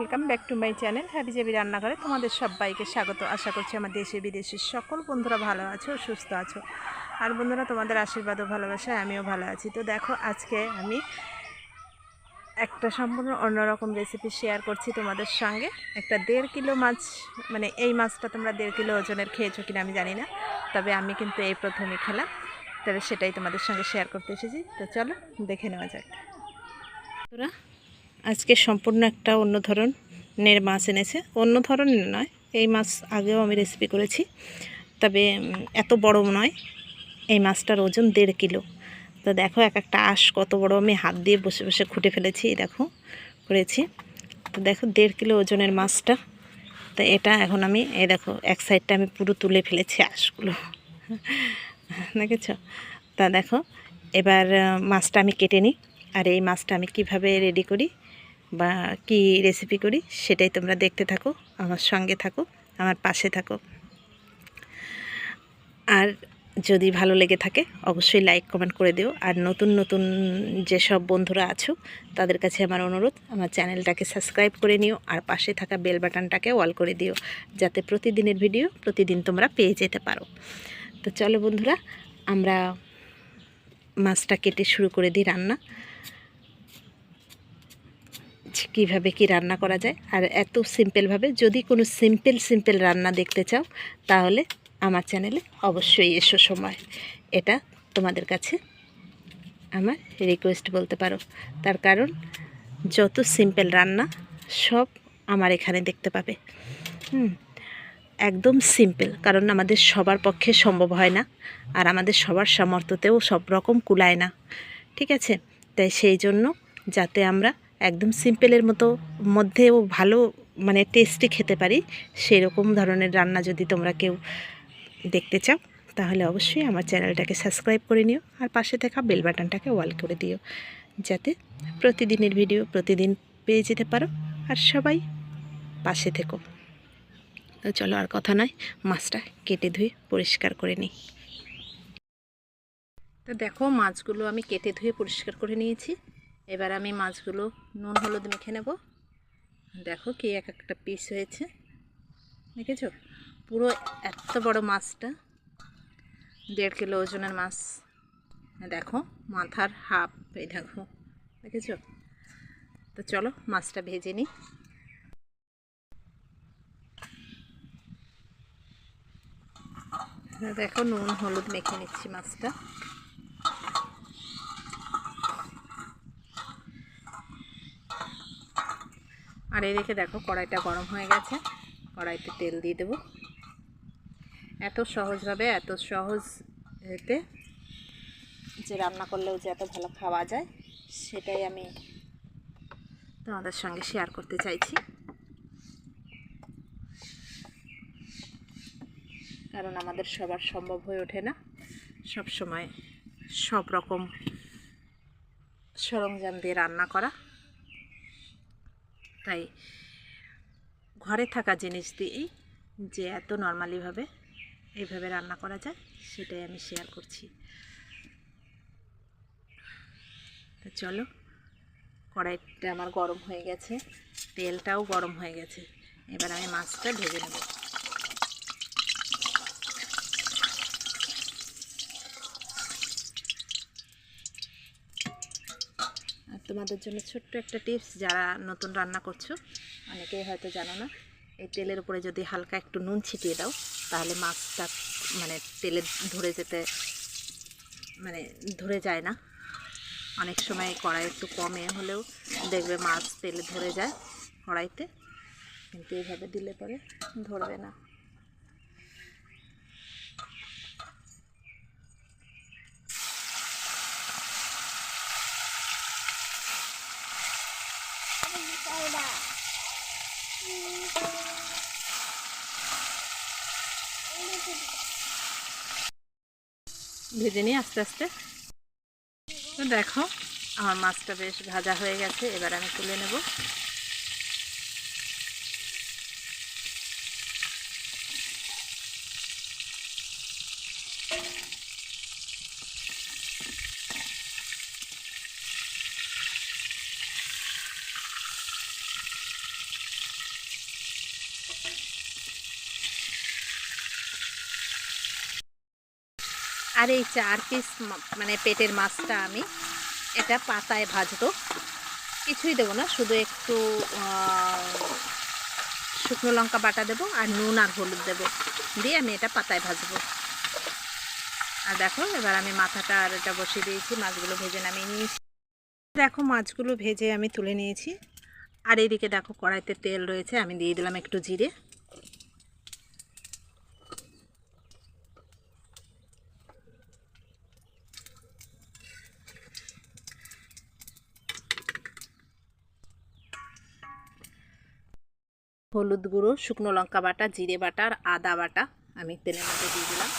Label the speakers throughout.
Speaker 1: Welcome back to my channel হাবিজাবি রান্নাঘরে তোমাদের সবাইকে স্বাগত। আশা করছি আমার দেশে বিদেশের সকল বন্ধুরা ভালো আছো, সুস্থ আছো। আর বন্ধুরা, তোমাদের আশীর্বাদ ও ভালোবাসায় আমিও ভালো আছি। তো দেখো, আজকে আমি একটা সম্পূর্ণ অন্যরকম রেসিপি শেয়ার করছি তোমাদের সঙ্গে। একটা দেড় কিলো মাছ মানে এই মাছটা তোমরা দেড় কিলো ওজনের খেয়েছো কিনা আমি জানি না, তবে আমি কিন্তু এই প্রথমে খেলাম, তবে সেটাই তোমাদের সঙ্গে শেয়ার করতে এসেছি। তো চলো, দেখে নেওয়া যাক। তোরা আজকে সম্পূর্ণ একটা অন্য ধরনের মাছ এনেছে। অন্য ধরনের নয়, এই মাছ আগেও আমি রেসিপি করেছি, তবে এত বড় নয়, এই মাছটার ওজন দেড় কিলো। তো দেখো, এক একটা আঁশ কত বড়, আমি হাত দিয়ে বসে বসে খুঁটে ফেলেছি দেখো, করেছি। তো দেখো, দেড় কিলো ওজনের মাছটা, তো এটা এখন আমি, এই দেখো, এক সাইডটা আমি পুরো তুলে ফেলেছি আঁশগুলো। দেখেছ? তা দেখো, এবার মাছটা আমি কেটে নিই, আর এই মাছটা আমি কীভাবে রেডি করি বা কি রেসিপি করি সেটাই তোমরা দেখতে থাকো, আমার সঙ্গে থাকো, আমার পাশে থাকো। আর যদি ভালো লেগে থাকে, অবশ্যই লাইক কমেন্ট করে দিও। আর নতুন নতুন যেসব বন্ধুরা আছো, তাদের কাছে আমার অনুরোধ, আমার চ্যানেলটাকে সাবস্ক্রাইব করে নিও আর পাশে থাকা বেল বাটনটাকে অল করে দিও, যাতে প্রতিদিনের ভিডিও প্রতিদিন তোমরা পেয়ে যেতে পারো। তো চলো বন্ধুরা, আমরা মাছটা কেটে শুরু করে দিই রান্না। কীভাবে কি রান্না করা যায়। আর এত সিম্পলভাবে যদি কোনো সিম্পল সিম্পল রান্না দেখতে চাও, তাহলে আমার চ্যানেলে অবশ্যই এসো সময়। এটা তোমাদের কাছে আমার রিকোয়েস্ট বলতে পারো। তার কারণ, যত সিম্পল রান্না, সব আমার এখানে দেখতে পাবে। হুম, একদম সিম্পল কারণ আমাদের সবার পক্ষে সম্ভব হয় না, আর আমাদের সবার সামর্থ্যতেও সব রকম কুলায় না। ঠিক আছে? তাই সেই জন্য যাতে আমরা একদম সিম্পলের মতো, মধ্যেও ভালো মানে টেস্টি খেতে পারি। সেরকম ধরনের রান্না যদি তোমরা কেউ দেখতে চাও, তাহলে অবশ্যই আমার চ্যানেলটাকে সাবস্ক্রাইব করে নিও আর পাশে থাকা বেল বাটনটাকে ওয়াল করে দিও। যাতে প্রতিদিনের ভিডিও প্রতিদিন পেয়ে যেতে পারো। আর সবাই পাশে থেকো। তো চলো আর কথা নয়, মাছটা কেটে ধুয়ে পরিষ্কার করে নিই। তো দেখো, মাছগুলো আমি কেটে ধুয়ে পরিষ্কার করে নিয়েছি। এবার আমি মাছগুলো নুন, হলুদ মেখে নেব। দেখো কি এক একটা পিস হয়েছে। দেখেছ? পুরো এত বড় মাছটা। দেড় কিলো ওজনের মাছ। দেখো, মাথার হাফ, এই দেখো। দেখেছ? তো চলো, মাছটা ভেজে নিই। দেখো, নুন, হলুদ মেখে নিচ্ছি মাছটা। আর এই এদিকে দেখো, কড়াইটা গরম হয়ে গেছে। কড়াইতে তেল দিয়ে দেবো। এত সহজভাবে, এত সহজ এতে যে রান্না করলেও যে এত ভালো খাওয়া যায়, সেটাই আমি তোমাদের সঙ্গে শেয়ার করতে চাইছি। কারণ আমাদের সবার সম্ভব হয়ে ওঠে না। সব সময় সব রকম সরঞ্জাম দিয়ে রান্না করা। তাই ঘরে থাকা জিনিস দিয়েই যে এত নর্মালিভাবে এইভাবে রান্না করা যায়, সেটাই আমি শেয়ার করছি। তো চলো, কড়াইটা আমার গরম হয়ে গেছে, তেলটাও গরম হয়ে গেছে, এবার আমি মাছটা ভেজে নেব। তোমাদের জন্য ছোট্ট একটা টিপস যারা নতুন রান্না করছ, অনেকেই হয়তো জানো না, এই তেলের উপরে যদি হালকা একটু নুন ছিটিয়ে দাও, তাহলে মাছটা মানে তেলে ধরে যেতে মানে ধরে যায় না। অনেক সময় কড়াই একটু কমে হলেও দেখবে মাছ তেলে ধরে যায় কড়াইতে, কিন্তু এইভাবে দিলে পরে ধরবে না। ভেজে নিই আস্তে আস্তে। তো দেখো, আমার মাছটা বেশ ভাজা হয়ে গেছে, এবার আমি তুলে নেব। আর এই চার পিস মানে পেটের মাছটা আমি এটা পাতায় ভাজবো। কিছুই দেবো না, শুধু একটু শুকনো লঙ্কা বাটা দেবো আর নুন আর হলুদ দেবো। দিয়ে আমি এটা পাতায় ভাজবো। আর দেখো, এবার আমি মাথাটা আর এটা বসিয়ে দিয়েছি, মাছগুলো ভেজে নামিয়ে নিয়েছি। দেখো, মাছগুলো ভেজে আমি তুলে নিয়েছি। আর এদিকে দেখো, কড়াইতে তেল রয়েছে, আমি দিয়ে দিলাম একটু জিরে। হলুদ গুঁড়ো, শুকনো লঙ্কা বাটা, জিরে বাটা আর আদা বাটা আমি তেলের মধ্যে দিয়ে দিলাম।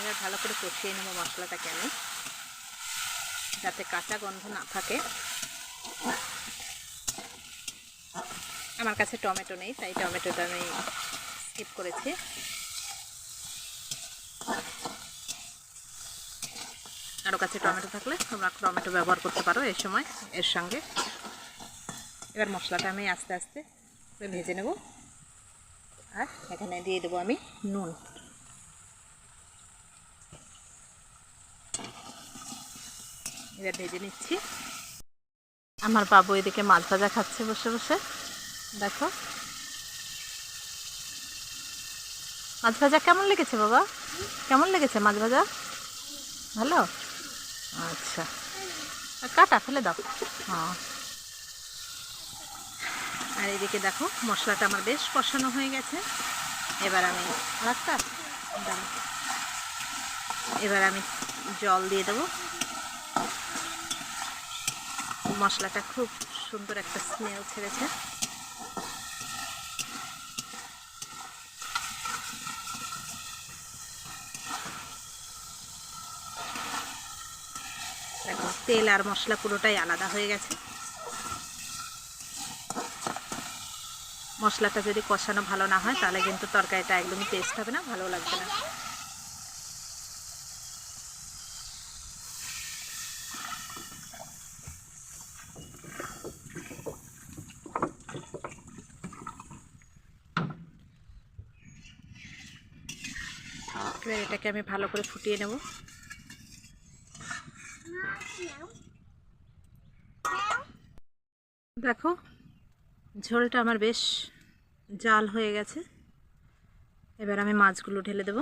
Speaker 1: এবার ভালো করে কষিয়ে নেব মশলাটাকে আমি, যাতে কাঁচা গন্ধ না থাকে। আমার কাছে টমেটো নেই, তাই টমেটোটা আমি স্কিপ করেছি। কাছে টমেটো থাকলে তোমরা টমেটো ব্যবহার করতে পারো এই সময় এর সঙ্গে। এবার মশলাটা আমি আস্তে আস্তে ভেজে নেব। আর এখানে দিয়ে দেবো আমি নুন। এবার ভেজে নিচ্ছি। আমার বাবু এদিকে মাছ ভাজা খাচ্ছে বসে বসে। দেখো। মাছ ভাজা কেমন লেগেছে বাবা? কেমন লেগেছে মাছ ভাজা? ভালো? আচ্ছা। কাটা ফেলে দাও। হ্যাঁ। আর এদিকে দেখো, মশলাটা আমার বেশ কষানো হয়ে গেছে। এবার আমি দাঁড়াও। এবার আমি জল দিয়ে দেবো। মশলাটা খুব সুন্দর একটা স্মেল ছেড়েছে দেখো তেল আর মশলা পুরোটাই আলাদা হয়ে গেছে। মশলাটা যদি কষানো ভালো না হয়, তাহলে কিন্তু তরকারিটা একদমই টেস্ট হবে না, ভালো লাগবে না। এবার এটাকে আমি ভালো করে ফুটিয়ে নেব। দেখো ঝোলটা আমার বেশ জাল হয়ে গেছে। এবার আমি মাছগুলো ঢেলে দেব।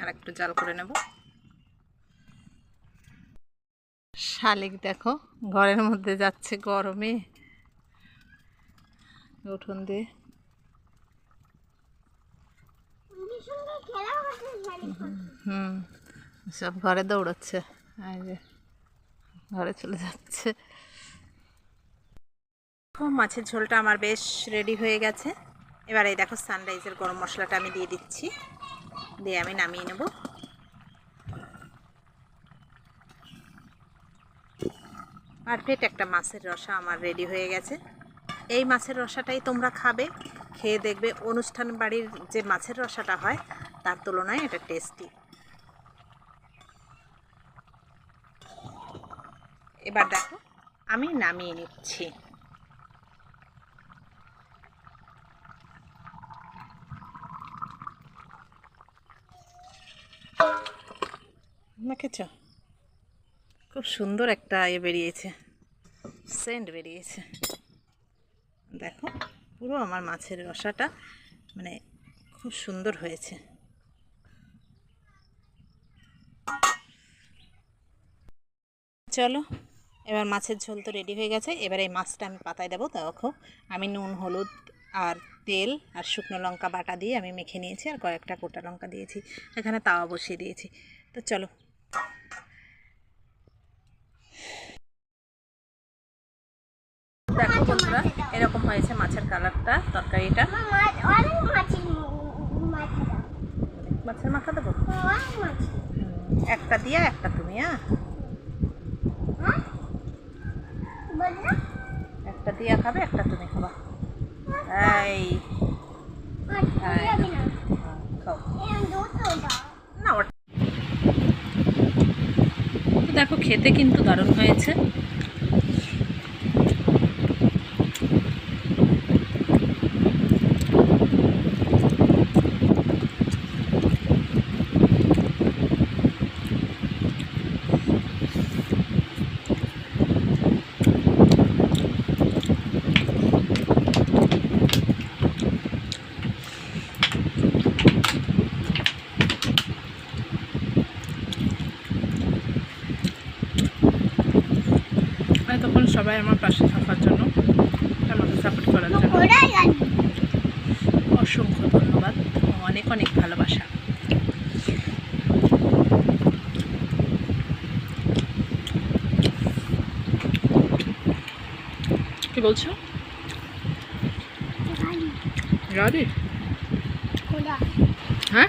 Speaker 1: আর একটু জাল করে নেব। শালিক দেখো ঘরের মধ্যে যাচ্ছে গরমে। উঠোন দিয়ে। হুম সব ঘরে দৌড়াচ্ছে। ঘরে চলে যাচ্ছে। মাছের ঝোলটা আমার বেশ রেডি হয়ে গেছে। এবার এই দেখো সানরাইজের গরম মশলাটা আমি দিয়ে দিচ্ছি। দিয়ে আমি নামিয়ে নেব। পারফেক্ট একটা মাছের রসা আমার রেডি হয়ে গেছে। এই মাছের রসাটাই তোমরা খাবে, খেয়ে দেখবে। অনুষ্ঠান বাড়ির যে মাছের রসাটা হয়, তার তুলনায় এটা টেস্টি এবার দেখো, আমি নামিয়ে নিচ্ছি। দেখেছ খুব সুন্দর একটা এ বেরিয়েছে সেন্ট বেরিয়েছে। দেখো, পুরো আমার মাছের রসাটা মানে খুব সুন্দর হয়েছে। চলো, এবার মাছের ঝোল তো রেডি হয়ে গেছে। এবার এই মাছটা আমি পাতায় দেবো। দেখো, আমি নুন, হলুদ আর তেল আর শুকনো লঙ্কা বাটা দিয়ে আমি মেখে নিয়েছি আর কয়েকটা গোটা লঙ্কা দিয়েছি। এখানে তাওয়া বসিয়ে দিয়েছি। তো চলো। দেখো বন্ধুরা এরকম হয়েছে মাছের কালারটা তরকারিটা।
Speaker 2: মাছের মাথা
Speaker 1: দেবো? একটা দিয়া একটা তুমি হ্যাঁ? একটা দিয়া খাবে একটা তুমি খাবা। এই দেখো খেতে কিন্তু দারুণ হয়েছে তখন সবাই আমার পাশে থাকার জন্য আমাকে সাপোর্ট করার জন্য অসংখ্য ধন্যবাদ অনেক অনেক ভালোবাসা। কি বলছো? গাড়ি হ্যাঁ?